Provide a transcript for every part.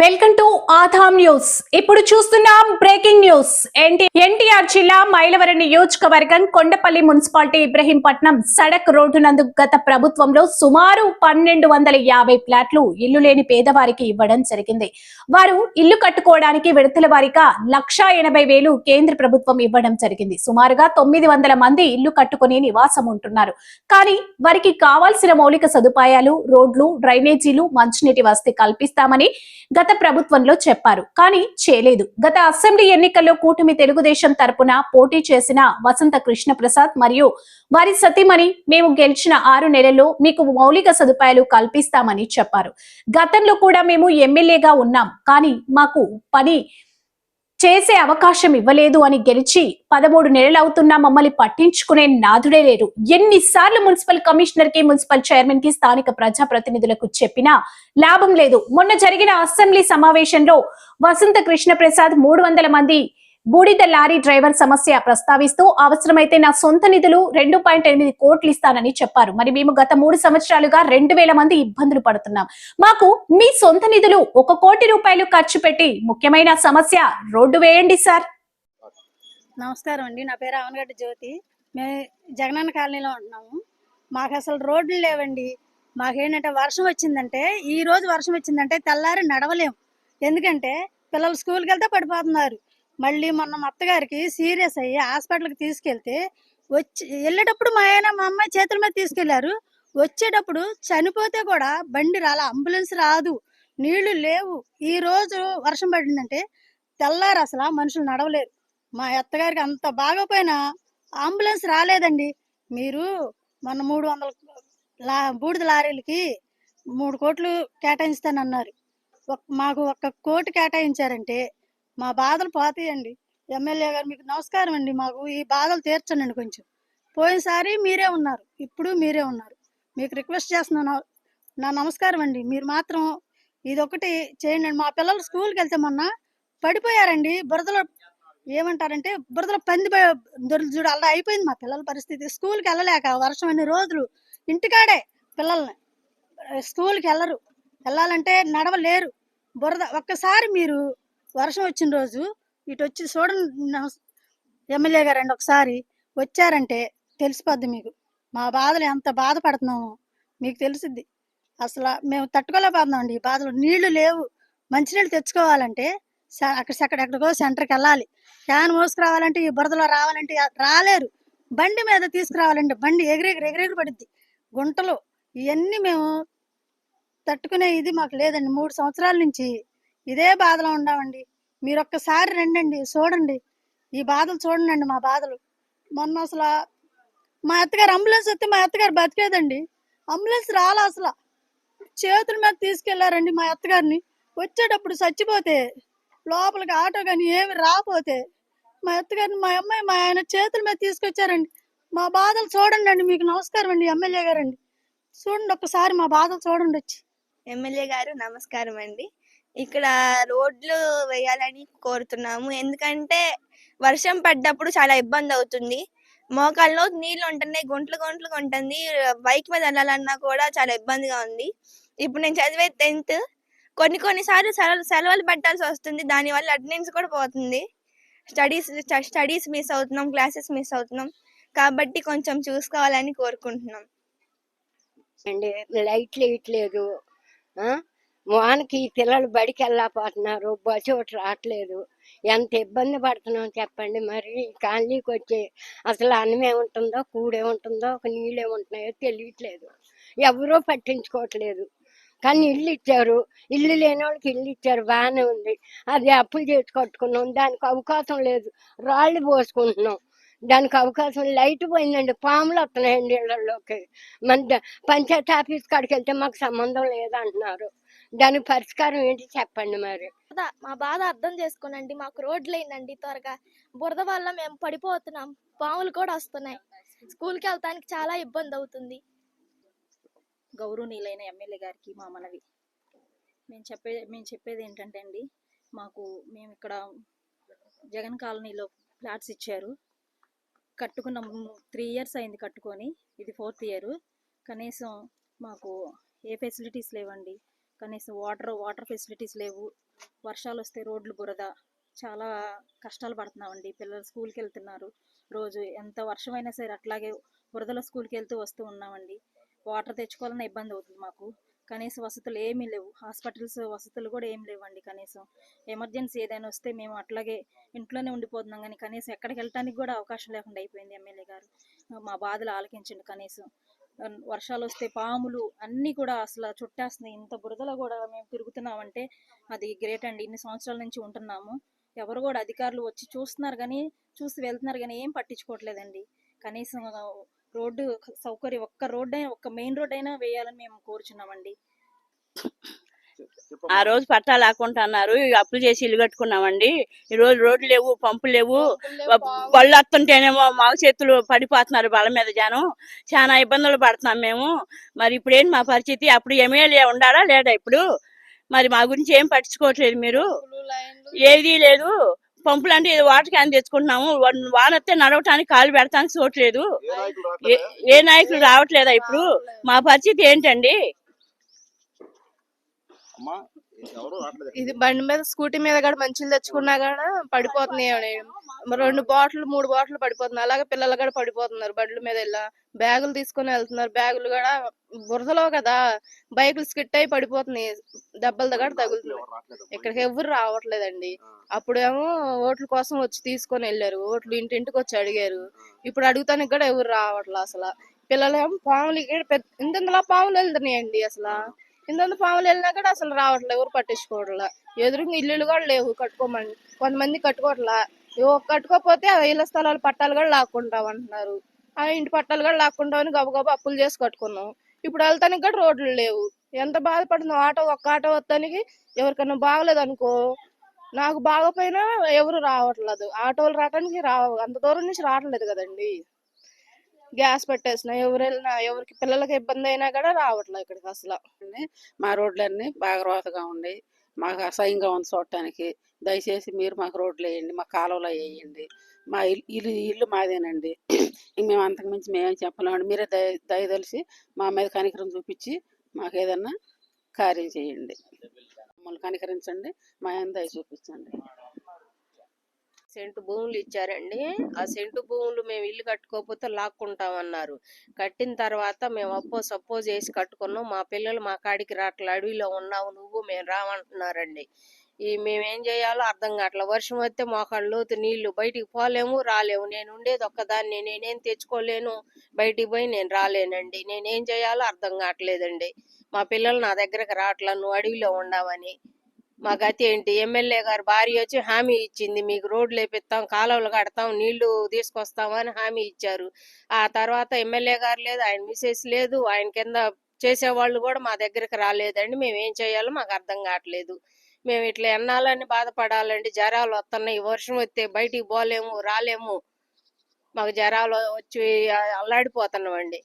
Welcome to Aadhan news. ఇప్పుడు చూస్తున్నాం breaking news. NTR జిల్లా మైలవరం నియోజకవర్గం కొండపల్లి మున్సిపాలిటీ ఇబ్రహీంపట్నం సడక్ రోడ్డు నందు గత ప్రభుత్వంలో సుమారు పన్నెండు వందల యాభై ఫ్లాట్లు ఇల్లు లేని పేదవారికి ఇవ్వడం జరిగింది. వారు ఇల్లు కట్టుకోవడానికి విడతల వారిగా లక్ష ఎనభై వేలు కేంద్ర ప్రభుత్వం ఇవ్వడం జరిగింది. సుమారుగా తొమ్మిది వందల మంది ఇల్లు కట్టుకుని నివాసం ఉంటున్నారు. కానీ వారికి కావాల్సిన మౌలిక సదుపాయాలు రోడ్లు డ్రైనేజీలు మంచినీటి వసతి కల్పిస్తామని గత ప్రభుత్వంలో చెప్పారు. కానీ చేయలేదు. గత అసెంబ్లీ ఎన్నికల్లో కూటమి తెలుగుదేశం తరపున పోటీ చేసిన వసంత కృష్ణ ప్రసాద్ మరియు వారి సతీమణి మేము గెలిచిన ఆరు నెలల్లో మీకు మౌలిక సదుపాయాలు కల్పిస్తామని చెప్పారు. గతంలో కూడా మేము ఎమ్మెల్యేగా ఉన్నాం. కానీ మాకు పని చేసే అవకాశం ఇవ్వలేదు అని గెలిచి పదమూడు నెలలు అవుతున్నా మమ్మల్ని పట్టించుకునే నాదుడే లేరు ఎన్నిసార్లు మున్సిపల్ కమిషనర్కి మున్సిపల్ చైర్మన్కి స్థానిక ప్రజాప్రతినిధులకు చెప్పినా లాభం లేదు. మొన్న జరిగిన అసెంబ్లీ సమావేశంలో వసంత కృష్ణ ప్రసాద్ మూడు వందల మంది బూడిద లారీ డ్రైవర్ సమస్య ప్రస్తావిస్తూ అవసరమైతే నా సొంత నిధులు రెండు పాయింట్ ఎనిమిది కోట్లు ఇస్తానని చెప్పారు. మరి మేము గత మూడు సంవత్సరాలుగా రెండు వేల మంది ఇబ్బందులు పడుతున్నాం. మాకు మీ సొంత నిధులు ఒక కోటి రూపాయలు ఖర్చు పెట్టి ముఖ్యమైన సమస్య రోడ్డు వేయండి సార్. నమస్కారం అండి. నా పేరు అవనగడ్డ జ్యోతి. మేము జగనన్న కాలనీలో ఉంటున్నాము. మాకు అసలు రోడ్లు లేవండి. మాకేంటంటే వర్షం వచ్చిందంటే ఈ రోజు వర్షం వచ్చిందంటే తెల్లారి నడవలేము ఎందుకంటే పిల్లలు స్కూల్కి వెళ్తే పడిపోతున్నారు. మళ్ళీ మొన్న మా అత్తగారికి సీరియస్ అయ్యి హాస్పిటల్కి తీసుకెళ్తే వచ్చి వెళ్ళేటప్పుడు మా ఆయన మా అమ్మాయి చేతుల మీద తీసుకెళ్ళారు. వచ్చేటప్పుడు చనిపోతే కూడా బండి రాలా అంబులెన్స్ రాదు నీళ్ళు లేవు. ఈ రోజు వర్షం పడిందంటే తెల్లారు అసలు మనుషులు నడవలేరు. మా అత్తగారికి అంత బాగోపోయినా అంబులెన్స్ రాలేదండి. మీరు మన మూడు వందల లా బూడిద లారీలకి మూడు కోట్లు కేటాయిస్తానన్నారు. మాకు ఒక్క కోటి కేటాయించారంటే మా బాధలు పోతాయండి. ఎమ్మెల్యే గారు మీకు నమస్కారం అండి. మాకు ఈ బాధలు తీర్చండి కొంచెం. పోయినసారి మీరే ఉన్నారు. ఇప్పుడు మీరే ఉన్నారు. మీకు రిక్వెస్ట్ చేస్తున్నాను. నా నమస్కారం అండి. మీరు మాత్రం ఇదొకటి చేయండి. మా పిల్లలు స్కూల్కి వెళ్తే మొన్న పడిపోయారండి. బురదలో ఏమంటారంటే బురదలో పంది పో- చూడు. అలా అయిపోయింది మా పిల్లల పరిస్థితి. స్కూల్కి వెళ్ళలేక వర్షం అన్ని రోజులు ఇంటికాడే పిల్లల్ని. స్కూల్కి వెళ్ళరు. వెళ్ళాలంటే నడవలేరు. బురద ఒక్కసారి మీరు వర్షం వచ్చిన రోజు ఇటు వచ్చి చూడండి ఎమ్మెల్యే గారండి ఒకసారి వచ్చారంటే తెలిసిపోద్ది మీకు. మా బాధలు ఎంత బాధపడుతున్నాము మీకు తెలిసిద్ది. అసలు మేము తట్టుకోలేకపోతున్నాం ఈ బాధలు. నీళ్ళు లేవు. మంచినీళ్ళు తెచ్చుకోవాలంటే అక్కడ ఎక్కడెక్కడికో సెంటర్కి వెళ్ళాలి. క్యాన్ మోసుకురావాలంటే ఈ బురదలో రావాలంటే రాలేరు. బండి మీద తీసుకురావాలంటే బండి ఎగిరెగిరి ఎగిరెగిరి పడుద్ది. గుంటలు ఇవన్నీ మేము తట్టుకునే ఇది మాకు లేదండి. మూడు సంవత్సరాల నుంచి ఇదే బాధలో ఉన్నామండి. మీరు ఒక్కసారి రండండి చూడండి. ఈ బాధలు చూడండి మా బాధలు. మొన్న అసలు మా అత్తగారు అంబులెన్స్ వస్తే మా అత్తగారు బతికేదండి. అంబులెన్స్ రాలా అసలు. చేతుల మీద తీసుకెళ్ళారండి మా అత్తగారిని. వచ్చేటప్పుడు చచ్చిపోతే లోపలికి ఆటో కానీ ఏమి రాపోతే మా అత్తగారిని మా అమ్మాయి మా ఆయన చేతుల మీద తీసుకొచ్చారండి. మా బాధలు చూడండి అండి మీకు నమస్కారం అండి ఎమ్మెల్యే గారండి. చూడండి ఒక్కసారి మా బాధలు చూడండి వచ్చి ఎమ్మెల్యే గారు నమస్కారం అండి. ఇక్కడ రోడ్లు వేయాలని కోరుతున్నాము. ఎందుకంటే వర్షం పడ్డప్పుడు చాలా ఇబ్బంది అవుతుంది. మోకాల్లో నీళ్ళు ఉంటున్నాయి గుంటలు గుంటలు ఉంటుంది. బైక్ మీద వెళ్ళాలన్నా కూడా చాలా ఇబ్బందిగా ఉంది. ఇప్పుడు నేను చదివే టెన్త్ కొన్ని కొన్నిసార్లు సెలవులు సెలవులు పెట్టాల్సి వస్తుంది. దానివల్ల అటెండెన్స్ కూడా పోతుంది. స్టడీస్ స్టడీస్ మిస్ అవుతున్నాం క్లాసెస్ మిస్ అవుతున్నాం. కాబట్టి కొంచెం చూసుకోవాలని కోరుకుంటున్నాం. అండి లేట్ లేదు ఆ? పిల్లలు బడికి వెళ్ళకపోతున్నారు బస్సు ఒకటి రావట్లేదు. ఎంత ఇబ్బంది పడుతున్నాం చెప్పండి మరి. ఈ కాలనీకి వచ్చి అసలు అన్నం ఏముంటుందో కూడేముంటుందో ఒక నీళ్ళు ఏముంటున్నాయో తెలియట్లేదు. ఎవరో పట్టించుకోవట్లేదు. కానీ ఇల్లు ఇచ్చారు. ఇల్లు లేని వాళ్ళకి ఇల్లు ఇచ్చారు. బాగానే ఉంది. అది అప్పులు చేసి కట్టుకున్నాం. దానికి అవకాశం లేదు. రాళ్ళు పోసుకుంటున్నాం. దానికి అవకాశం లైట్ పోయిందండి. పాములు వస్తున్నాయండి ఇళ్ళలోకి మన పంచాయతీ ఆఫీస్ కాడికి వెళ్తే మాకు సంబంధం లేదంటున్నారు. దానికి పరిష్కారం ఏంటి చెప్పండి మరి. మా బాధ అర్థం చేసుకోనండి. మాకు రోడ్లు వేయండి త్వరగా. బురద వల్ల మేము పడిపోతున్నాం. పాములు కూడా వస్తున్నాయి. స్కూల్కి వెళ్తానికి చాలా ఇబ్బంది అవుతుంది గౌరవనీయులైన ఎమ్మెల్యే గారికి మా మనవి. మేము చెప్పే మేము చెప్పేది ఏంటంటే అండి మాకు మేము ఇక్కడ జగన్ కాలనీలో ఫ్లాట్స్ ఇచ్చారు. కట్టుకున్న త్రీ ఇయర్స్ అయింది కట్టుకొని. ఇది ఫోర్త్ ఇయర్. కనీసం మాకు ఏ ఫెసిలిటీస్ లేవండి. కనీసం వాటర్ వాటర్ ఫెసిలిటీస్ లేవు. వర్షాలు వస్తే రోడ్లు బురద. చాలా కష్టాలు పడుతున్నామండి. పిల్లలు స్కూల్కి వెళ్తున్నారు రోజు ఎంత వర్షమైనా సరే అట్లాగే బురదలో స్కూల్కి వెళ్తూ వస్తూ ఉన్నామండి. వాటర్ తెచ్చుకోవాలన్న ఇబ్బంది అవుతుంది మాకు. కనీస వసతులు ఏమీ లేవు. హాస్పిటల్స్ వసతులు కూడా ఏం లేవండి కనీసం. ఎమర్జెన్సీ ఏదైనా వస్తే మేము అట్లాగే ఇంట్లోనే ఉండిపోతున్నాం. కానీ కనీసం ఎక్కడికి వెళ్ళటానికి కూడా అవకాశం లేకుండా అయిపోయింది ఎమ్మెల్యే గారు. మా బాధలు ఆలకించండి కనీసం. వర్షాలు వస్తే పాములు అన్నీ కూడా అసలు చుట్టేస్తున్నాయి. ఇంత బురదలో కూడా మేము తిరుగుతున్నామంటే అది గ్రేట్ అండి. ఇన్ని సంవత్సరాల నుంచి ఉంటున్నాము. ఎవరు కూడా అధికారులు వచ్చి చూస్తున్నారు కానీ చూసి వెళ్తున్నారు కానీ ఏం పట్టించుకోవట్లేదండి. కనీసం రోడ్డు సౌకర్యం ఒక్క రోడ్ అయినా ఒక్క మెయిన్ రోడ్ అయినా వేయాలని మేము కోరుచున్నామండి. ఆ రోజు పట్టా లేకుండా అన్నారు. ఇక అప్పులు చేసి ఇల్లు కట్టుకున్నామండి. ఈ రోజు రోడ్లు లేవు పంపులు లేవు. బళ్ళు వస్తుంటేనేమో మాకు చేతులు పడిపోతున్నారు బళ్ళ మీద జనం. చాలా ఇబ్బందులు పడుతున్నాం మేము. మరి ఇప్పుడు ఏంటి మా పరిస్థితి? అప్పుడు ఎమ్మెల్యే ఉండాలా లేదా ఇప్పుడు? మరి మా గురించి ఏం పట్టించుకోవట్లేదు మీరు? ఏది లేదు. పంపులు అంటే ఏదో వాటర్ క్యాన్ తెచ్చుకుంటున్నాము. వన్- వాన వస్తే నడవటానికి కాలు పెడతానికి చూడట్లేదు ఏ- ఏ నాయకులు రావట్లేదా ఇప్పుడు? మా పరిస్థితి ఏంటండి? ఇది బండి మీద స్కూటీ మీద కూడా మంచిలు తెచ్చుకున్నా కూడా పడిపోతున్నాయి. రెండు బాటిల్ మూడు బాటిల్ పడిపోతున్నాయి. అలాగే పిల్లలు కూడా పడిపోతున్నారు బండ్ల మీద ఇలా. బ్యాగులు తీసుకొని వెళ్తున్నారు. బ్యాగులు కూడా బురదలో కదా. బైకులు స్కిట్ అయి పడిపోతున్నాయి. దెబ్బలు దగ్గర తగులుతున్నాయి. రావట్లేదు ఇక్కడికి ఎవరు రావట్లేదండి. అప్పుడేమో ఓట్ల కోసం వచ్చి తీసుకొని వెళ్ళారు. ఓట్లు ఇంటింటికి వచ్చి అడిగారు. ఇప్పుడు అడుగుతానికి కూడా ఎవరు రావట్లే అసలు. పిల్లలేమో పాములు ఇక్కడ పెద్ద ఇంతలా పాములు వెళ్తున్నాయండి అసలు. ఇంతంత పాములు వెళ్ళినా కూడా అసలు రావట్లే ఎవరు పట్టించుకోవట్లా. ఎదురుగా ఇల్లులు కూడా లేవు కట్టుకోమని. కొంతమంది కట్టుకోవట్లే కట్టుకోకపోతే ఆ ఇళ్ళ స్థలాలు పట్టాలు కూడా లాక్కుంటాం అంటున్నారు. ఆ ఇంటి పట్టాలు కూడా లాక్కుంటామని గబగబా అప్పులు చేసి కట్టుకున్నాం ఇప్పుడు వెళ్తానికి కూడా రోడ్లు లేవు. ఎంత బాధపడుతుందో ఆటో ఒక్క ఆటో వస్తానికి ఎవరికైనా బాగలేదు అనుకో. నాకు బాగపోయినా ఎవరు రావట్లేదు. ఆటోలు రావడానికి రావు. అంత దూరం నుంచి రావట్లేదు కదండి. గ్యాస్ పెట్టేసిన ఎవరు వెళ్ళినా ఎవరికి పిల్లలకి ఇబ్బంది అయినా కూడా రావట్లేదు ఇక్కడికి అసలు. మా రోడ్లన్నీ బాగా రోతగా ఉన్నాయి మాకు అసహ్యంగా ఉంది చూడటానికి. దయచేసి మీరు మాకు రోడ్లు వేయండి మా కాలువలో వేయండి. మా ఇల్లు ఇల్లు ఇల్లు మాదేనండి. ఇంక మేము అంతకుమించి మేమేం చెప్పలేమండి. మీరే దయ దయదలిసి మా మీద కనికరం చూపించి మాకు ఏదన్నా కార్యం చేయండి. మమ్మల్ని కనికరించండి మా ఆయన దయ చూపించండి. సెంటు భూములు ఇచ్చారండి. ఆ సెంటు భూములు మేము ఇల్లు కట్టుకోకపోతే లాక్కుంటాం అన్నారు కట్టిన తర్వాత మేము అప్పో సపోజ్ చేసి కట్టుకున్నాం. మా పిల్లలు మా కాడికి రాట్ల అడవిలో ఉన్నావు నువ్వు మేము రావంటున్నారండి ఈ మేమేం చేయాలో అర్థం కావట్లేదు వర్షం వస్తే మోకాళ్ళ లోతు నీళ్ళు బయటికి పోలేము రాలేము. నేను ఉండేది ఒక్కదాన్ని నేనేం తెచ్చుకోలేను బయటికి పోయి నేను రాలేనండి. నేనేం చేయాలో అర్థం కావట్లేదండి. మా పిల్లలు నా దగ్గరకు రావట్లా నువ్వు అడవిలో ఉండవని మా గతి ఏంటి? ఎమ్మెల్యే గారు భార్య వచ్చి హామీ ఇచ్చింది. మీకు రోడ్లు వేపిస్తాం కాలువలు కడతాం నీళ్ళు తీసుకొస్తామని హామీ ఇచ్చారు. ఆ తర్వాత ఎమ్మెల్యే గారు లేదు ఆయన మిసెస్ లేదు ఆయన కింద చేసేవాళ్ళు కూడా మా దగ్గరికి రాలేదండి. మేము ఏం చేయాలో మాకు అర్థం కావట్లేదు. మేము ఇట్లా ఎన్నాలని బాధపడాలండి. జ్వరాలు వస్తున్నాయి వర్షం వస్తే బయటికి పోలేము రాలేము. మాకు జ్వరాలు వచ్చి అల్లాడిపోతున్నామండి.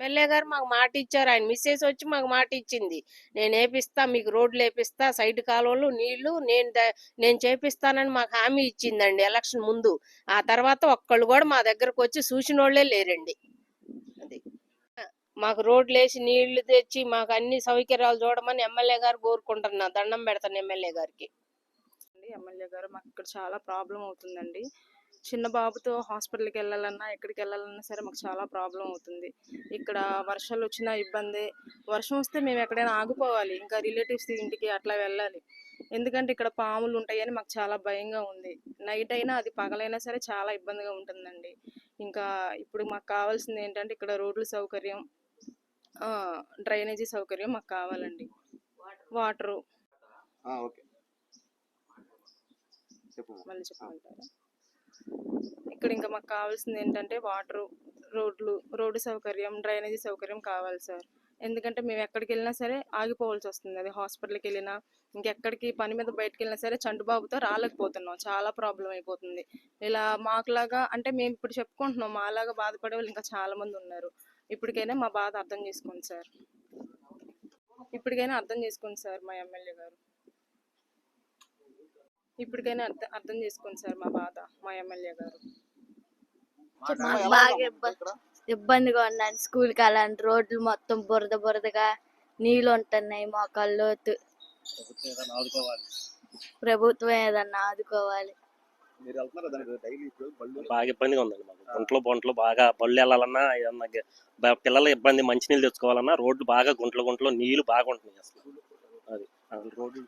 ఎమ్మెల్యే గారు మాకు మాట ఇచ్చారు. ఆయన మిస్సెస్ వచ్చి మాకు మాట ఇచ్చింది. నేను వేపిస్తా మీకు రోడ్లు వేపిస్తా సైడ్ కాలువలు నీళ్ళు నేను నేను చేపిస్తానని మాకు హామీ ఇచ్చిందండి ఎలక్షన్ ముందు. ఆ తర్వాత ఒక్కళ్ళు కూడా మా దగ్గరకు వచ్చి చూసినోళ్ళే లేరండి. అది. మాకు రోడ్లు వేసి నీళ్ళు తెచ్చి మాకు అన్ని సౌకర్యాలు చూడమని ఎమ్మెల్యే గారు కోరుకుంటున్నా దండం పెడతాను ఎమ్మెల్యే గారికి. ఎమ్మెల్యే గారు మాకు ఇక్కడ చాలా ప్రాబ్లం అవుతుందండి. చిన్న బాబుతో హాస్పిటల్కి వెళ్ళాలన్నా ఎక్కడికి వెళ్ళాలన్నా సరే మాకు చాలా ప్రాబ్లం అవుతుంది. ఇక్కడ వర్షాలు వచ్చిన ఇబ్బంది. వర్షం వస్తే మేము ఎక్కడైనా ఆగిపోవాలి. ఇంకా రిలేటివ్స్ ఇంటికి అట్లా వెళ్ళాలి. ఎందుకంటే ఇక్కడ పాములు ఉంటాయని మాకు చాలా భయంగా ఉంది. నైట్ అయినా అది పగలైనా సరే చాలా ఇబ్బందిగా ఉంటుందండి. ఇంకా ఇప్పుడు మాకు కావాల్సింది ఏంటంటే ఇక్కడ రోడ్లు సౌకర్యం డ్రైనేజీ సౌకర్యం మాకు కావాలండి. వాటరు. మళ్ళీ చెప్పమంటారా? ఇక్కడ ఇంకా మాకు కావాల్సింది ఏంటంటే వాటర్ రోడ్లు రోడ్డు సౌకర్యం డ్రైనేజీ సౌకర్యం కావాలి సార్. ఎందుకంటే మేము ఎక్కడికి వెళ్ళినా సరే ఆగిపోవాల్సి వస్తుంది అది హాస్పిటల్కి వెళ్ళినా ఇంకెక్కడికి పని మీద బయటకు వెళ్ళినా సరే చండుబాబుతో రాలేకపోతున్నాం. చాలా ప్రాబ్లం అయిపోతుంది. ఇలా మాకులాగా అంటే మేము ఇప్పుడు చెప్పుకుంటున్నాం మాలాగా బాధపడే వాళ్ళు ఇంకా చాలామంది ఉన్నారు. ఇప్పటికైనా మా బాధ అర్థం చేసుకోండి సార్. ఇప్పటికైనా అర్థం చేసుకోండి సార్ మా ఎమ్మెల్యే గారు. ఇప్పటికైనా అర్థం అర్థం చేసుకోండి సార్ మా బాధ మా ఎమ్మెల్యే గారు. బాగా? ఇబ్బందిగా ఉందండి స్కూల్కి వెళ్ళాలంటే రోడ్లు మొత్తం బురద బురదగా నీళ్ళు ఉంటున్నాయి మోకాళ్ళ లోతు ప్రభుత్వం ఏదైనా ఆదుకోవాలి. ప్రభుత్వం ఏదన్నా ఆదుకోవాలి. మీరు వెళ్తున్నారా దానికి? డైలీ ఇప్పుడు బళ్ళు? బాగా ఇబ్బందిగా ఉందండి మాకు. గుంటలు బొంటలు బాగా బళ్ళు వెళ్ళాలన్నా ఏమన్నా గ- బ- పిల్లల ఇబ్బంది మంచినీళ్ళు తెచ్చుకోవాలన్నా రోడ్లు బాగా గుంటలు గుంటలు నీళ్ళు బాగా ఉంటున్నాయి అసలు అది. అసలు రోడ్లు